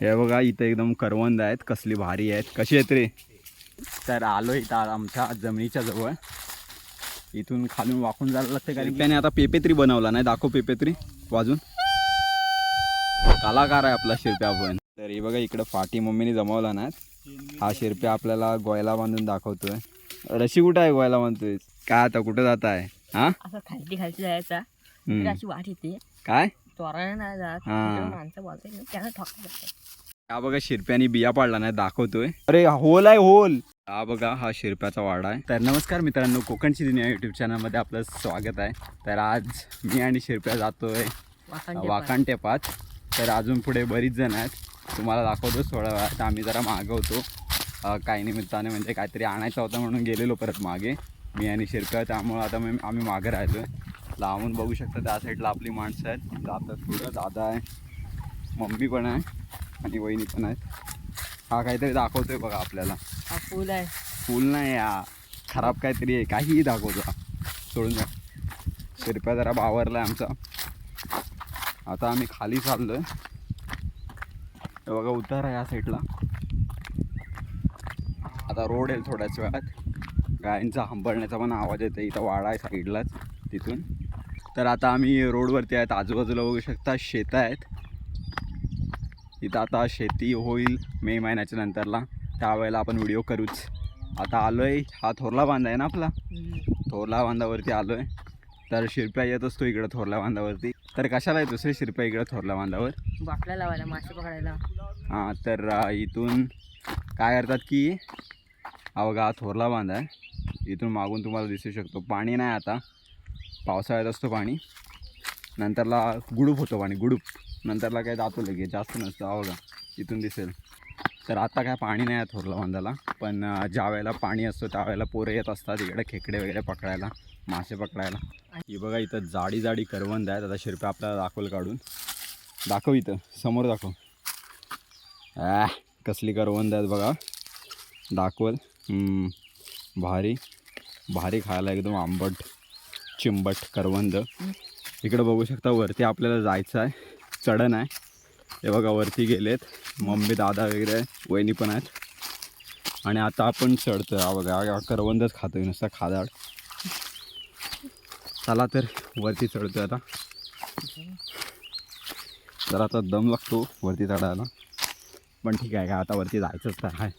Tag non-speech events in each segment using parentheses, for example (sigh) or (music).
हे बघा इथं एकदम करवंद आहेत कसली भारी आहेत. कशी आहेत रे? तर आलो इथं आमच्या जमिनीच्या जवळ. इथून खालून वाकून जायला लागते कारण त्याने आता पेपेत्री बनवला नाही? दाखव पेपेत्री वाजून. कलाकार आहे आपला शिरप्या पण. तर हे बघा इकडं फाटी मम्मीने जमवला ना. हा शिरप्या आपल्याला गोयला बांधून दाखवतोय. रशी कुठं आहे गोयला बांधतोय? काय आता कुठं जात आहे हा? खालती खालती जायचा. काय? चोराने नाही जात. हा. माणसं ना त्यांना हा बघा शिरप्याने बिया पाडला नाही दाखवतोय. अरे होल आहे होल. हा बघा हा शिरप्याचा वाडा आहे. तर नमस्कार मित्रांनो कोकणची दुनिया युट्यूब चॅनलमध्ये आपलं स्वागत आहे. तर आज मी आणि शिरप्या जातोय वाखांचे वाकाण टेपात तर अजून पुढे बरीच जण आहेत. तुम्हाला दाखवतो थोड्या वेळात आम्ही जरा मागं होतो अं, काही निमित्ताने म्हणजे काहीतरी आणायचं होतं म्हणून गेलेलो परत मागे. मी आणि शिरप्या त्यामुळं आता मी आम्ही मागं राहिलो लांबून बघू शकता त्या साईडला आपली माणसं आहेत. जातात पुढं दादा आहे. मम्मी पण आहे आणि वहिनी पण आहेत. हा काहीतरी दाखवतोय बघा आपल्याला. हा फुल आहे. फुल नाही या खराब काहीतरी आहे. काहीही दाखवतो हा. सोडून द्या. शिरप्या जरा बावरला आहे आमचा. आता आम्ही खाली चाललोय. हे बघा उतार आहे या साईडला. आता रोड आहे थोड्याच वेळात. गायींचा हंबरण्याचा पण आवाज येतो इथं वाडा आहे साईडलाच तिथून. तर आता आम्ही रोडवरती आहेत. आजूबाजूला बघू शकता शेतं आहेत. इथं आता शेती होईल मे महिन्याच्या नंतरला. त्यावेळेला आपण व्हिडिओ करूच. आता आलोय. हा थोरला बांधा आहे ना आपला? थोरला बांधावरती आलोय. तर शिरप्या येत असतो इकडं थोरल्या बांधावरती. तर कशाला आहे दुसरे शिरप्या इकडं थोरल्या बांधावर? बाटल्या लावायला मासे पकडायला. हां तर इथून काय करतात की हा थोरला बांधा आहे. इथून मागून तुम्हाला दिसू शकतो. पाणी नाही आता. पावसाळ्यात असतो पाणी. नंतरला गुडूप होतो पाणी गुडूप. नंतरला काय जातो लगेच जास्त नसतं हा बघा इथून दिसेल. तर आता काय पाणी नाही आहे थोरला बांधाला पण ज्या वेळेला पाणी असतो त्यावेळेला पोरं येत असतात इकडे खेकडे वगैरे पकडायला मासे पकडायला. ही बघा इथं जाडी जाडी करवंद आहेत. आता शिरप्या आपल्याला दाखवल काढून. दाखव इथं. समोर दाखव. ॲ कसली करवंद आहेत बघा. दाखवल. भारी. भारी खायला एकदम आंबट. चिंबट करवंद. इकडं बघू शकता वरती आपल्याला जायचं आहे. चढण आहे. हे बघा वरती गेलेत. मम्मी दादा वगैरे वहिनी पण आहेत. आणि आता आपण चढतोय. हा बघा करवंदच खातोय नुसता खादाड. चला तर वरती चढतोय आता. जरा आता दम लागतो वरती चढायला. पण ठीक आहे काय आता वरती जायचंच तर आहे.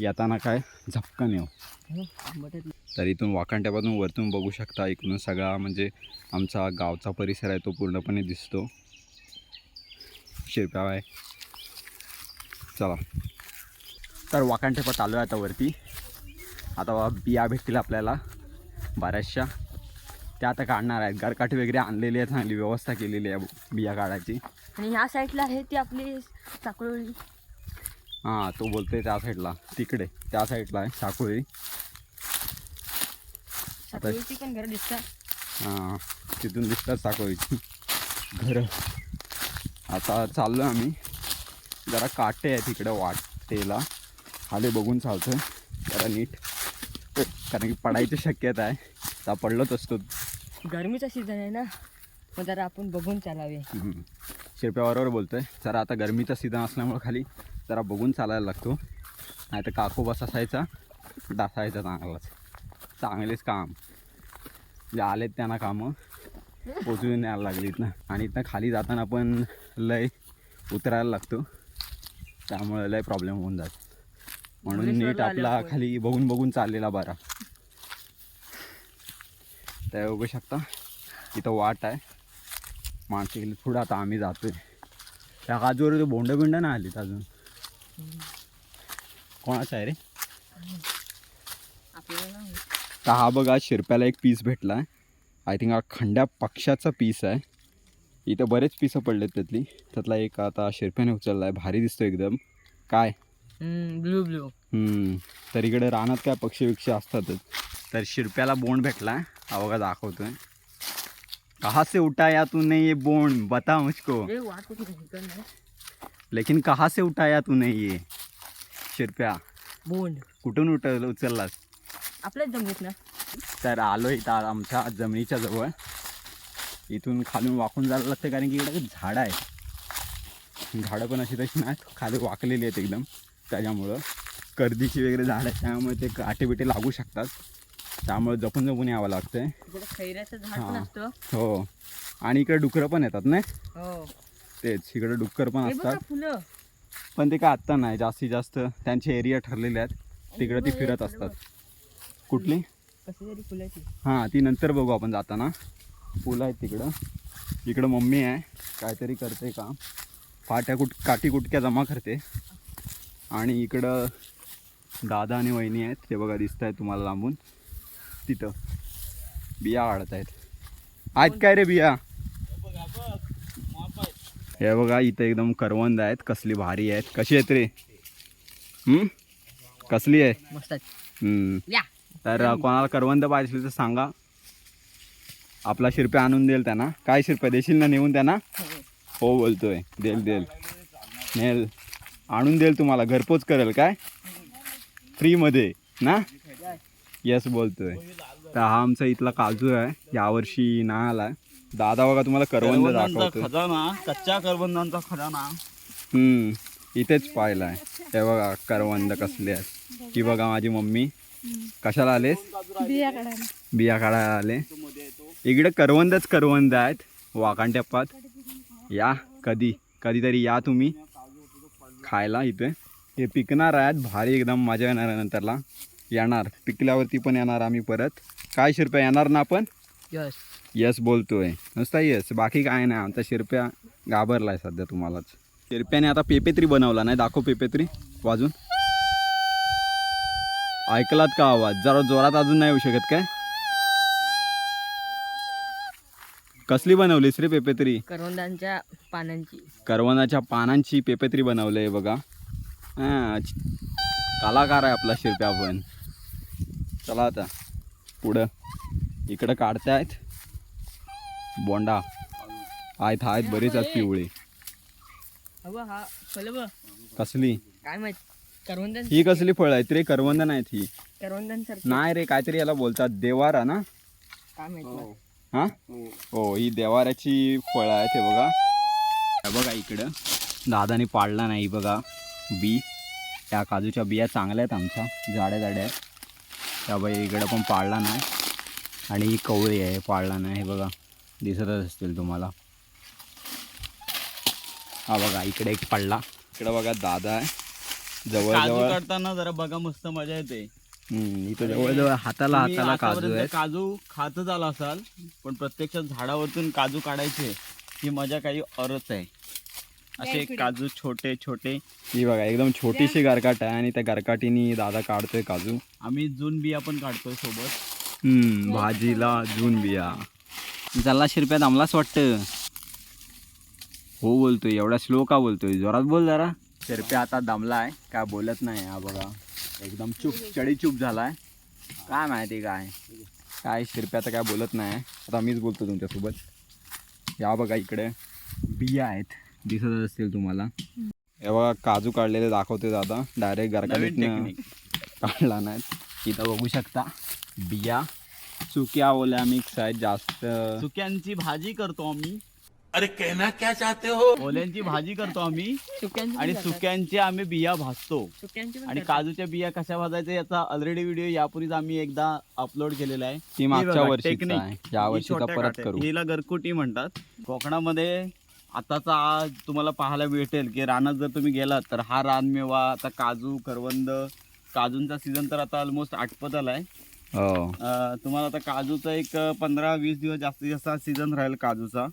येताना काय झपकन येऊ. हं. तर इथून वाकांट्यापासून वरतून बघू शकता इकडून सगळा म्हणजे आमचा गावचा परिसर आहे तो पूर्णपणे दिसतो. शिरप्या आहे चला. तर वाकांटेपात आलो आहे आता वरती. आता बिया भेटतील आपल्याला बऱ्याचशा. त्या आता काढणार आहेत. गरकाठी वगैरे आणलेली आहे चांगली व्यवस्था केलेली आहे बिया काढायची. आणि ह्या साईडला आहे ती आपली साखळी हां तो बोलतोय त्या साईडला. तिकडे त्या साईडला आहे साकोळी. साखळीची पण घरं दिसतात हां तिथून दिसतात साकोळीची. घरं. आता चाललो आम्ही. जरा काटे आहे तिकडे वाटेला. खाली बघून चालतोय. जरा नीट. कारण की पडायची शक्यता आहे. आता पडलोच असतो. गरमीचा सीझन आहे ना मग जरा आपण बघून चालावे. शिरप्याबरोबर बोलतोय. जरा आता गरमीचा सीझन असल्यामुळं खाली जरा बघून चालायला लागतो. नाही तर काकू बस असायचा. डासायचा चांगलाच. चांगलेच काम. जे आलेत त्यांना कामं. पोचून यायला लागलीत ना आणि इथं खाली जाताना पण लय उतरायला लागतो. त्यामुळे लय प्रॉब्लेम होऊन जात. म्हणून नीट आपला. खाली बघून बघून चाललेला बरा. त्या बघू शकता. इथं वाट आहे. माणसं गेली पुढं आता आम्ही जातोय. त्या काजूवर ते बोंड बिंड नाही आलीत अजून. कोणाचं आहे रे. तर हा बघा शिरप्याला एक पीस भेटला आहे आय थिंक हा खंड्या पक्षाचा पीस आहे. इथं बरेच पिसं पडलेत त्यातली. त्यातला एक आता शिरप्याने उचलला आहे भारी दिसतो एकदम. काय? हम्म, ब्लू ब्लू हम्म, तर इकडे रानात काय पक्षी विक्षी असतातच तर शिरप्याला बोंड भेटला हा बघा दाखवतोय. कहाँ से उठाया तूने ये बोंड? बता मुझको. लेकिन कहाँ से उठाया तूने ये? शिरप्या. बोंड. कुठून उठ उचललास? आपल्याच जमलीत ना? तर आलो इथं आमच्या जमिनीच्या जवळ. इथून खालून वाकून जायला लागतं कारण की इकडे झाड आहे झाडं पण अशी तशी नाहीत. खाली वाकलेली आहेत एकदम. त्याच्यामुळं कर्दीची वगैरे झाडं आहेत. त्यामुळे ते काटे बिटे लागू शकतात. त्यामुळे जपून जपून यावं लागतंय. इकडे खैऱ्याचं झाड पण हा. असतं. हो. आणि इकडे डुकरं पण येतात ना हो. तेच. इकडे डुक्कर पण असतात. फुलं. पण ते काय आत्ता नाही. जास्तीत जास्त त्यांचे एरिया ठरलेले आहेत. तिकडे ती फिरत असतात. कुठली? कशी तरी फुलाची हां ती नंतर बघू आपण जाताना. फुलं आहेत तिकडं. इकडं मम्मी आहे. काहीतरी करते काम. फाट्या कुट काठी कुटक्या जमा करते. आणि इकडं दादा आणि वहिनी आहेत. ते बघा दिसत आहेत तुम्हाला लांबून. तिथं. बिया काढत आहेत आहेत काय रे बिया? हे बघा इथं एकदम करवंद आहेत. कसली भारी आहेत. कशी आहेत रे? कसली आहे? मस्त तर कोणाला करवंद पाहिजे असेल तर सांगा. आपला शिरप्या आणून देईल त्यांना. काय शिरप्या? देशील ना नेऊन त्यांना? हो बोलतोय. देल देल. नेल. आणून देईल तुम्हाला. घरपोच करेल काय? फ्रीमध्ये. ना? येस बोलतोय. तर हा आमचा इथला काजू आहे. यावर्षी नाही आलाय दादा बघा तुम्हाला करवंद दाखवतो खजाना. कच्च्या करवंदांचा खजाना. हम्म. इथेच पाहिलाय. हे बघा करवंद कसले आहेत. ही बघा माझी मम्मी. कशाला आलेस? बिया काढायला बिया काढायला आले. इकडे करवंदच करवंद आहेत. वाकांट्यापात या कधी? कधीतरी या तुम्ही. खायला इथे. हे पिकणार आहेत. भारी एकदम मजा येणार आहे नंतरला. येणार. पिकल्यावरती पण येणार आम्ही परत. काय शिरप्या येणार ना आपण? यस. यस बोलतोय. नुसता यस. बाकी काय नाही. आमचा शिरप्या घाबरलाय सध्या तुम्हालाच. शिरप्याने आता पेपेत्री बनवला. नाही दाखव पेपेत्री. वाजून. ऐकलात का आवाज? जरा जोरात अजून नाही येऊ शकत काय? कसली बनवलीस रे पेपेत्री करवंदांच्या पानांची. करवनाच्या पानांची पेपेत्री बनवलंय बघा. हां कलाकार आहे आपला शिरप्या पण. चला आता पुढं. इकडं काढतायत. बोंडा. आहेत आहेत बरेच आहेत पिवळे. हा बघ कसली? काय माहीत? करवंदां ही कसली फळं आहेत रे? करवंद नाहीत ही. करवंदांसारखी नाही रे काहीतरी याला बोलतात देवारा ना? काय माहीत मला. हा? हो ही देवाऱ्याची फळं आहेत हे बघा. हे बघा इकडं. दादाने पाडला नाही बघा. बी. त्या काजूच्या बिया चांगल्या आहेत आमच्या. जाड्या जाड्या आहेत. त्या बाई इकडं पण पाडला नाही. आणि ही कवळी आहे पाडला नाही हे बघा. दिसतच असतील तुम्हाला. हा बघा इकडे एक पडला. इकडं बघा दादा आहे. काजू जवळजवळ काढताना जरा बघा मस्त मजा येते. हम्म, इथं जवळजवळ हाताला तुम्ही हाताला काजू आतापर्यंत आहेत. काजू खातच आला असाल पण प्रत्यक्षात झाडावरतून काजू काढायचे ही मजा काही औरच आहे. असे काजू छोटे छोटे. ही बघा एकदम छोटीशी गारकाट आहे आणि त्या गारकाटीनी दादा काढतोय काजू. आम्ही जून बिया पण काढतोय सोबत. हम्म भाजीला जून बिया. चालला शिरप्या दमलाच वाटतं. हो बोलतोय एवढा स्लो का बोलतोय? जोरात बोल जरा. शिरप्या आता दमलाय काय बोलत नाही हा बघा. एकदम चूप चढी चूप झालाय. काय माहिती काय. काय शिरप्या तर काय बोलत नाही. आता मीच बोलतो तुमच्यासोबत. या बघा इकडे बिया आहेत. दिसत असतील तुम्हाला. हे बघा काजू काढलेले दाखवते दादा. डायरेक्ट टेक्निक काढला नाही इथं बघू शकता बिया. चुक्या ओल्या मिक्स आहेत जास्त सुक्यांची भाजी करतो आम्ही. अरे कहना क्या चाहते हो ओल्यांची भाजी करतो आम्ही सुक्यांची आणि. सुक्यांचे आम्ही बिया भाजतो सुक्यांची पण आणि. काजूच्या बिया कशा भाजायच्या याचा ऑलरेडी व्हिडिओ यापूर्वीच आम्ही एकदा अपलोड केलेला आहे ती मागच्या बघा, वर्षीचा technique. आहे या ही वर्षीचा छोट्या परत काठ्या. करू हिला गरकुटी म्हणतात कोकणामध्ये आताचा आज तुम्हाला पाहायला भेटेल की रानात जर तुम्ही गेलात तर हा रानमेवा आता काजू करवंद काजूंचा सीझन तर आता ऑलमोस्ट आटपत आलाय तुम्हाला आता काजूचा एक पंधरा वीस दिवस जास्तीत जास्त सीझन राहील काजूचा.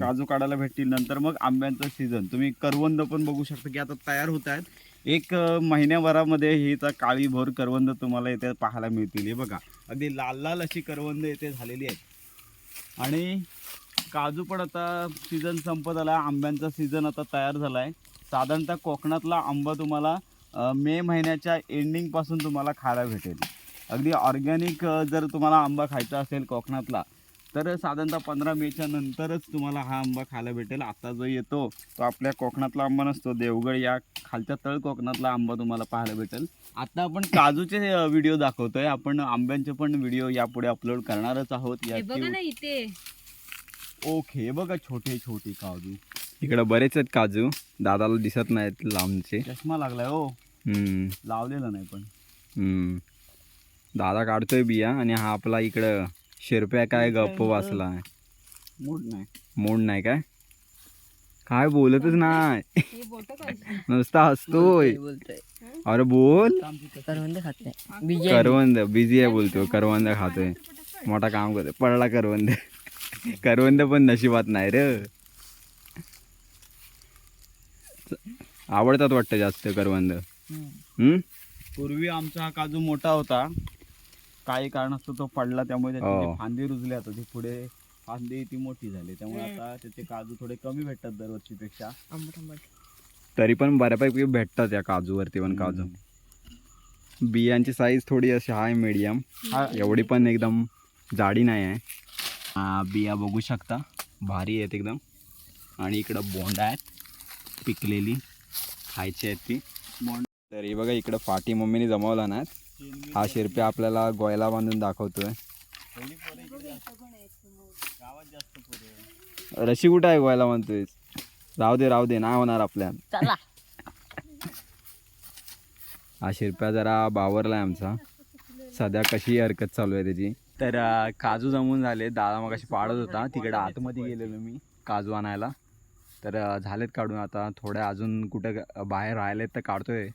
काजू काढायला भेटतील नंतर मग आंब्यांचं सीझन तुम्ही करवंद पण बघू शकता की आता तयार होत आहेत. एक महिन्याभरामध्ये ही तर काळी भोर करवंद तुम्हाला इथे पाहायला मिळतील. हे बघा अगदी लाल लाल अशी करवंद इथे झालेली आहेत. आणि काजू पण आता सीझन संपत आला आंब्यांचा सीझन आता तयार झाला आहे साधारणतः कोकणातला आंबा तुम्हाला मे महिन्याच्या एंडिंगपासून तुम्हाला खायला भेटेल. अगदी ऑर्गॅनिक जर तुम्हाला आंबा खायचा असेल कोकणातला तर साधारणतः पंधरा मेच्या नंतरच तुम्हाला हा आंबा खायला भेटेल. आता जो येतो तो आपल्या कोकणातला आंबा नसतो. देवगड या खालच्या तळ कोकणातला आंबा तुम्हाला पाहायला भेटेल. आता आपण काजूचे व्हिडिओ दाखवतोय. आपण आंब्यांचे पण व्हिडिओ यापुढे अपलोड करणारच आहोत. इथे. ओके बघा छोटे छोटे काजू. इकडं बरेच आहेत काजू. दादाला दिसत नाहीत लांबचे. चष्मा लागलाय हो. हम्म, लावलेला नाही पण. दादा काढतोय बिया आणि हा आपला इकडं शिरप्या काय गप्प वाचला मूड नाही. मूड नाही काय? काय बोलतच नाही. नुसता हसतोय. अरे बोल. करवंद खात नाही. बिजे करवंद बिझी आहे बोलतो करवंद खातोय. मोठा काम करतोय पडला करवंद. करवंद पण नशिबात नाही रे. आवडतात वाटतं जास्त करवंद. हम्म? पूर्वी आमचा हा काजू मोठा होता. काही कारणास्तव तो पडला त्यामुळे त्याची हो. जी फांदी रुजली आता ती पुढे फांदी ती मोठी झाली. त्यामुळे आता त्याचे काजू थोडे कमी भेटतात दरवर्षीपेक्षा. आंबट आंबट तरी पण बऱ्यापैकी भेटतात या काजूवरती पण काजू. बियांची साईज थोडी अशी आहे मीडियम हा. एवढी पण एकदम जाडी नाही आहे. हा, बिया बघू शकता. भारी आहेत एकदम. आणि इकडं बोंड आहेत. पिकलेली. खायची आहेत ती. मोंड- तर हे बघा इकडं फाटी मम्मीने जमवला ना हा शिरप्या आपल्याला गोयला बांधून दाखवतोय. रशी कुठं आहे गोयला बांधतोय? राहू दे राहू दे नाही होणार आपल्या. हा शिरप्या जरा बावरलाय आमचा. सध्या कशी हरकत चालू आहे त्याची. तर काजू जमून झाले. दादा मग पाडत होता. तिकडे आतमध्ये गेलेलो मी काजू आणायला. तर झालेत काढून आता. थोड्या अजून कुठं बाहेर राहिलेत तर काढतोय.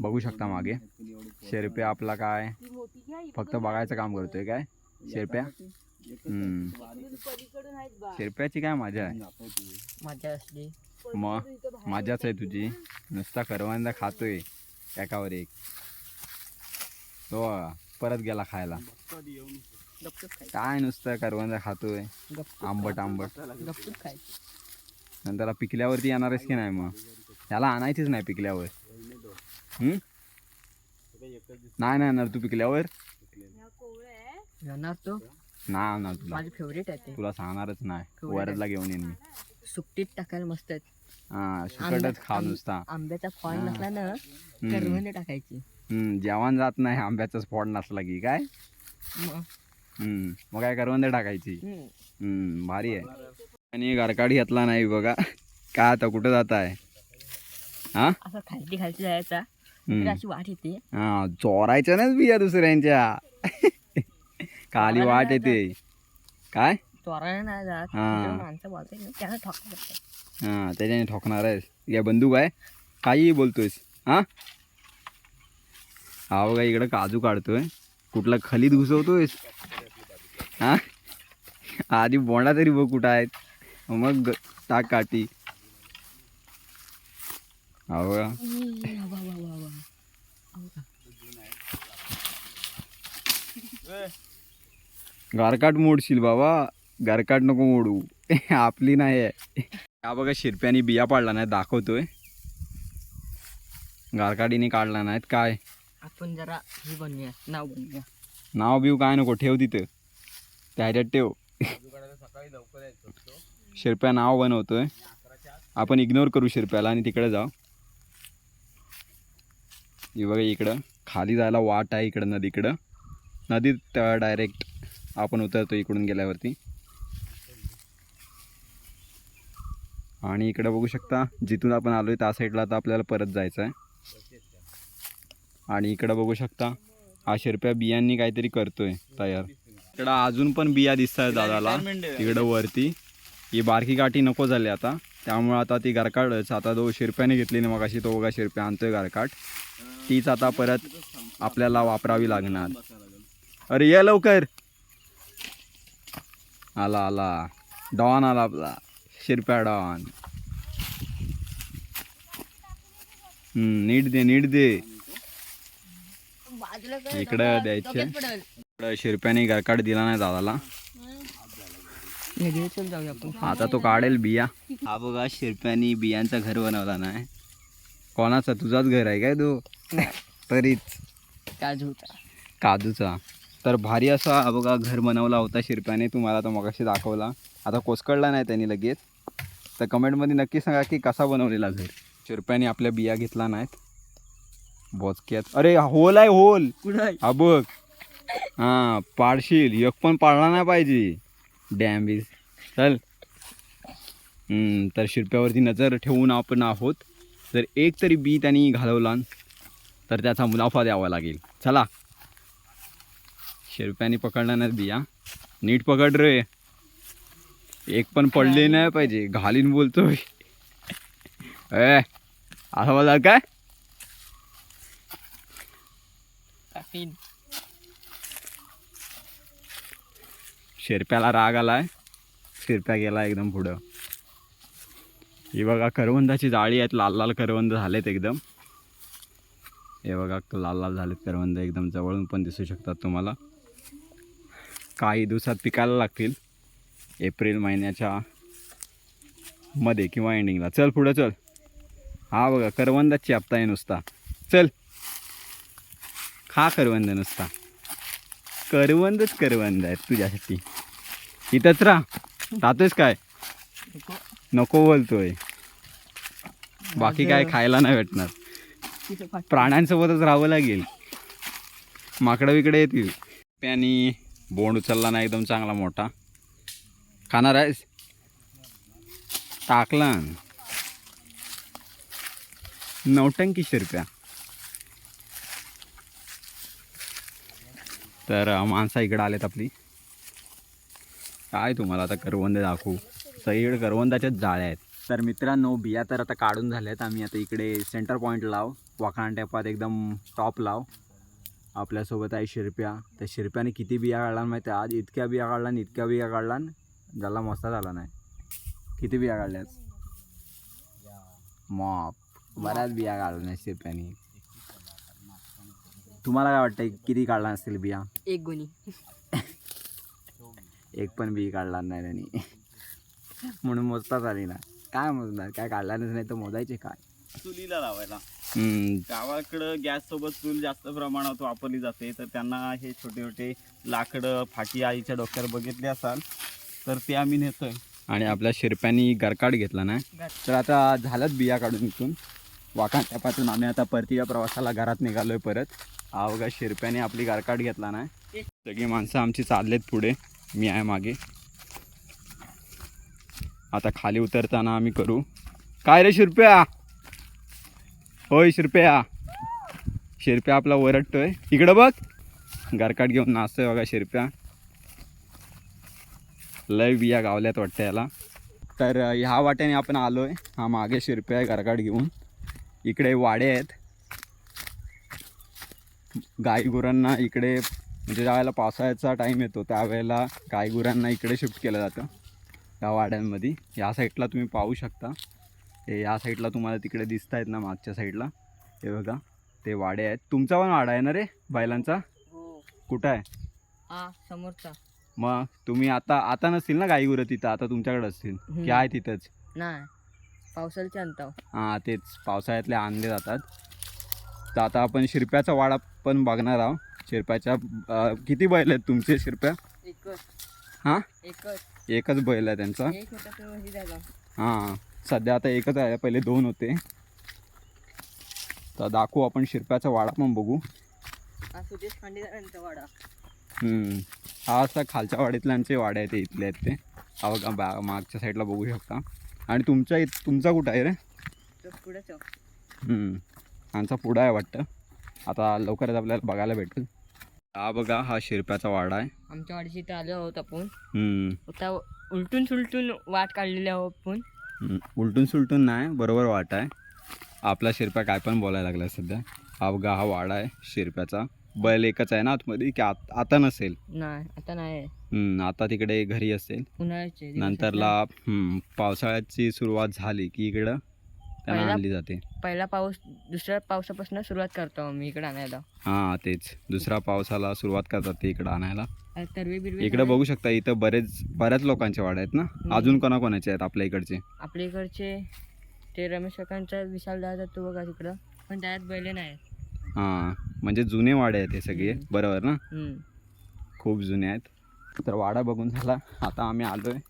बघू शकता मागे. शेरप्या आपला काय? फक्त बघायचं काम करतोय काय? शेरप्या. शेरप्याची काय मजा आहे? मग मजाच आहे तुझी. नुसता करवंदा खातोय. एकावर एक. तो परत गेला खायला. काय नुसतं करवंदा खातोय? आंबट आंबट. नंतर पिकल्यावरती येणारच की नाही मग? त्याला आणायचीच नाही पिकल्यावर? नाही नाही येणार तू पिकल्यावर? येणार तो. नाही आणणार तुला. माझी फेवरेट आहे ते. तुला सांगणारच नाही. वरदला घेऊन येईन मी. सुट्टीत टाकायला मस्त आहेत. हा सुकटच खा आंबे- नुसता. आंब्याचा फळ. नसला ना. करवंद टाकायची. हम्म, जेवण जात नाही आंब्याचा स्पॉट नसला की काय? मग? हम्म, मग काय करवंद टाकायची? हम्म. हम्म, भारी आहे. आणि गारकाडी घेतला नाही बघा. काय आता कुठं जात आहे हा? असं खालती खालती जायचा. अशी वाट येते. हा चोरायच्या नाच बिया दुसऱ्यांच्या. खाली वाट येते. काय? चोरायला नाही जात. हा. माणसं बोलतात ना, त्यांना हा त्याच्याने ठोकणार आहेस. या बंदूक आहे. काही बोलतोयस. हा? हा बघा इकडं काजू काढतोय. कुठला खलीत घुसवतोयस? हा? आधी बोंडा तरी बघ कुठं आहेत. मग ग- टाक काठी. हा का? गारकाट मोडशील बाबा. गारकाट नको मोडू. (laughs) आपली नाही आहे. हा बघा शिरप्याने बिया पाडला नाही दाखवतोय. गारकाडीने काढला नाहीत काय? आपण जरा हे बनवूया नाव बनवूया. नाव बिव काय नको ठेव तिथं. त्या ह्याच्यात ठेव. शिरप्या नाव बनवतोय. आपण इग्नोर करू शिरप्याला आणि तिकडे जाऊ. हे बघा इकडं. खाली जायला वाट आहे इकडं नदीकडं. नदीत डायरेक्ट आपण उतरतो इकडून गेल्यावरती. आणि इकडं बघू शकता जिथून आपण आलोय त्या साईडला आता आपल्याला परत जायचं आहे. आणि इकडं बघू शकता हा शिरप्या बियांनी काहीतरी करतोय तयार. इकडं अजून पण बिया दिसत आहेत दादाला. इकडं वरती. ही बारकी गाठी नको झाली आता. त्यामुळे आता ती गारकाटच आता दोनशे शिरप्याने घेतली ना मग अशी तो बघा शिरप्या आणतोय गारकाट. तीच आता परत आपल्याला वापरावी लागणार. अरे ये लवकर. आला आला. डॉन आला आपला. शिरप्या डॉन. नीट दे नीट दे. इकडं द्यायचे. इकडं शिरप्याने गारकाट दिला नाही दादाला. आता तो काढेल बिया. हा बघा शिरप्यानी बियांचं घर बनवला नाही. कोणाचा? तुझाच घर आहे काय तो? तरीच. काजूचा. काजूचा. तर भारी असा बघा घर बनवला होता शिरप्याने. तुम्हाला तो मगाशी दाखवला. आता कोसकडला नाही त्यांनी लगेच. तर कमेंटमध्ये नक्की सांगा की कसा बनवलेला घर? शिरप्याने आपल्या बिया घेतला नाहीत. बोचक्यात. अरे होल आहे होल? हा बघ. हा पाडशील. एक पण पाडला नाही पाहिजे. डॅम बीज चल. तर शिरप्यावरती नजर ठेवून आपण आहोत. जर एक तरी बी त्यांनी घालवला तर त्याचा मुनाफा द्यावा लागेल. चला. शिरप्याने पकडला नाही बिया. नीट पकड रे. एक पण पडले नाही पाहिजे. घालीन बोलतोय ए असं बोला काय? शिरप्याला राग आलाय. शिरप्या गेला एकदम पुढं. ही बघा करवंदाची जाळी आहेत. लाल लाल करवंद झालेत एकदम. हे बघा लाल लाल झालेत करवंद एकदम. जवळून पण दिसू शकतात तुम्हाला. काही दिवसात पिकायला लागतील. एप्रिल महिन्याच्या मध्ये किंवा एंडिंगला चल पुढं चल. हा बघा करवंदाच आहे नुसता. चल. खा करवंद नुसता. करवंदच करवंद आहेत तुझ्यासाठी. इथंच राहतोयस काय? नको बोलतोय. बाकी काय खायला नाही भेटणार. प्राण्यांसोबतच राहावं लागेल. माकडं विकडे येतील. आणि बोंड उचलला ना एकदम चांगला मोठा. खाणार आहेस? टाकला. नौटंकी रुपया. तर माणसं इकडं आलेत आपली. काय तुम्हाला आता करवंद दाखवू? सगळीकडे करवंदाच्याच जाळ्या आहेत. तर मित्रांनो बिया तर आता काढून झाल्यात. आम्ही आता इकडे सेंटर पॉईंट लाव. वाखाण टेपात एकदम टॉप लाव. आपल्यासोबत आहे शिरप्या. त्या शिरप्याने किती बिया काढला माहिती आहे? आज इतक्या बिया काढला आणि इतक्या बिया काढला ज्याला मस्ता झाला नाही. किती बिया काढल्यास मॉप. बऱ्याच बिया काढल्या शिरप्याने. तुम्हाला काय वाटतं किती काढला असतील बिया? एक गुणी. (laughs) एक पण बी काढला नाही त्यांनी. म्हणून मोजताच आली ना. काय मोजणार? काय काढलाच नाही तर मोजायचे काय? चुलीला लावायला. गावाकडं गॅस सोबत चूल जास्त प्रमाणात वापरली जाते तर त्यांना हे छोटे छोटे लाकडं फाटी आईच्या डोक्यावर बघितले असाल तर ते आम्ही नेतोय. आणि आपल्या शिरप्यानी गरकाट घेतला ना? तर आता झालंच बिया काढून इथून. वाकाण टॅपातून आम्ही आता परतीच्या प्रवासाला घरात निघालोय परत. बघा शिरप्याने आपली गारकाट घेतला ना? सगळी माणसं आमची चाललेत पुढे. मी आहे मागे. आता खाली उतरताना आम्ही करू. काय रे शिरप्या? होय शिरप्या. शिरप्या आपला ओरडतोय. इकडं बघ. गरकाट घेऊन नाचतोय बघा शिरप्या. लय बिया गावल्यात वाटतं याला. तर ह्या वाट्याने आपण आलो आहे हा मागे शिरप्या आहे गरगाट घेऊन. इकडे वाडे आहेत. गाई गुरांना इकडे म्हणजे ज्यावेळेला पावसाळ्याचा टाईम येतो त्यावेळेला गाई गुरांना इकडे शिफ्ट केलं जातं. या वाड्यांमध्ये. या साईडला तुम्ही पाहू शकता. हे या साईडला तुम्हाला तिकडे दिसत आहेत ना मागच्या साईडला. हे बघा ते वाडे आहेत. तुमचा पण वाडा आहे ना रे बैलांचा? हो. कुठं आहे? समोरचा. मग तुम्ही आता आता नसतील ना गाई गुरं तिथं? आता तुमच्याकडे असतील. की. आहे तिथंच? नाही. पावसाळ्याच्या अंताव हां तेच. पावसाळ्यातले आणले जातात. तर आता आपण शिरप्याचा वाडा पण बघणार आहोत. शिरप्याच्या किती बैल आहेत तुमचे शिरप्या? एकच. हां? एकच. एकच बैल आहे त्यांचा. एक होता तो हे झाला हां सध्या आता एकच आहे पहिले दोन होते. तर दाखवू आपण शिरप्याचा वाडा पण बघू. हा सुदेश खांडेकरांचा वाडा. हम्म. हा असा खालच्या वाडीतल्यांचे वाडे आहेत ते इथले आहेत ते. हा बघा बा मागच्या साईडला बघू शकता. आणि तुमच्या इथ तुमचा कुठं आहे रे? तो पुढेच. आमचा पुढं आहे वाटतं. आता लवकरच आपल्याला बघायला भेटेल. हा बघा हा शिरप्याचा वाडा आहे. आमच्या वाडीची इथे आलो आहोत आपण. हम्म. आता उलटून सुलटून वाट काढलेली आहोत आपण. हम्म. उलटून सुलटून नाही बरोबर वाट आहे. आपला शिरप्या काय पण बोलायला लागला सध्या. हा बघा हा वाडा आहे शिरप्याचा. बैल एकच आहे ना आतमध्ये की आत आता नसेल. नाही आता नाही. हम्म, आता तिकडे घरी असेल. उन्हाळ्याचे दिवस नंतरला हम्म, पावसाळ्याची सुरुवात झाली की इकडं. त्यांना पहिला- आणली जाते. पहिला पाऊस दुसऱ्या पावसापासून सुरुवात करतो आम्ही इकडे आणायला. हां तेच. दुसऱ्या पावसाला सुरुवात करतात ते इकडं आणायला. आता तरवे बिरवे इकडे. बघू शकता इथं बरेच बऱ्याच लोकांचे वाडे आहेत ना? अजून कोणाकोणाचे आहेत आपल्या इकडचे? आपल्या इकडचे ते रमेश काकांचा विशाल दादा तो बघा तिकडं. पण त्यात बैले नाही हां म्हणजे जुने वाडे आहेत हे सगळे. बरोबर ना. खूप जुने आहेत. तर वाडा बघून झाला आता आम्ही आलो आहे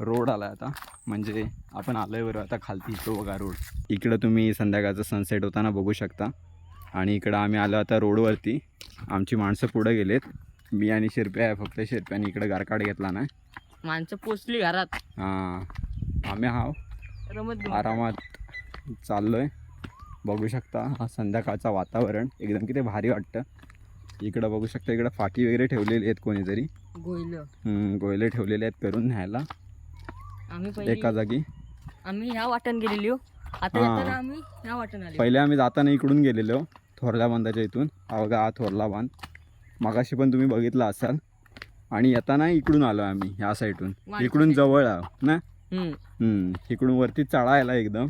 रोड आला आता. म्हणजे आपण आलो आहे बरोबर आता खालती तो बघा रोड. इकडं तुम्ही संध्याकाळचं सनसेट होताना बघू शकता. आणि इकडं आम्ही आलो आता रोडवरती. आमची माणसं पुढं गेलेत. मी आणि शिरप्या आहे फक्त शिरप्याने इकडं गारकाड घेतला नाही. माणसं पोचली घरात. हां. आम्ही हा रमत. आरामात चाललोय. बघू शकता हा संध्याकाळचं वातावरण. एकदम किती भारी वाटतं. इकडं बघू शकता इकडं फाकी वगैरे ठेवलेली आहेत कोणीतरी. गोयलं. गोयले ठेवलेले आहेत करून न्यायला. आम्ही एका जागी. आम्ही ह्या वाटण गेलेली हो. आता हा. येताना आम्ही ह्या वाटण आले पहिले आम्ही जाताना इकडून गेलेलो थोरल्या बांधाच्या इथून. अवघा हा थोरला बांध. मगाशी पण तुम्ही बघितला असाल. आणि येताना इकडून आलो आम्ही ह्या साईडून. इकडून. जवळ आहो ना? इकडून वरती चढायला एकदम.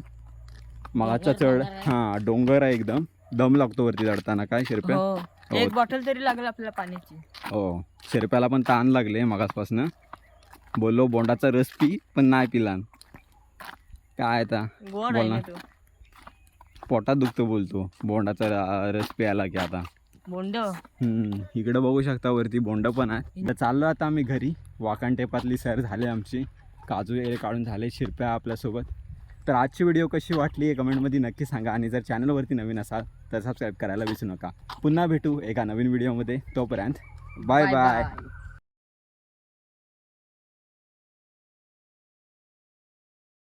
मगाचा चढ. हा डोंगर आहे एकदम. दम लागतो वरती चढताना काय शिरप्या? हो. हो. एक बॉटल तरी लागेल आपल्याला पाण्याची. हो. शिरप्याला पण ताण लागले मगासपासनं. बोललो बोंडाचा रस पी पण नाही पिला. काय आता? बोल पोटात दुखतो बोलतो. बोंडाचा रस प्यायला की आता. बोंड? हम्म, इकडं बघू शकता वरती बोंड पण आहे. चाललो आता आम्ही घरी. वाकण टेपातली सैर झाली आमची. काजू वगैरे काढून झाले शिरप्या आपल्यासोबत. तर आजची व्हिडिओ कशी वाटली आहे कमेंटमध्ये नक्की सांगा. आणि जर चॅनलवरती नवीन असाल तर सबस्क्राईब करायला विसरू नका. पुन्हा भेटू एका नवीन व्हिडिओमध्ये. तोपर्यंत बाय बाय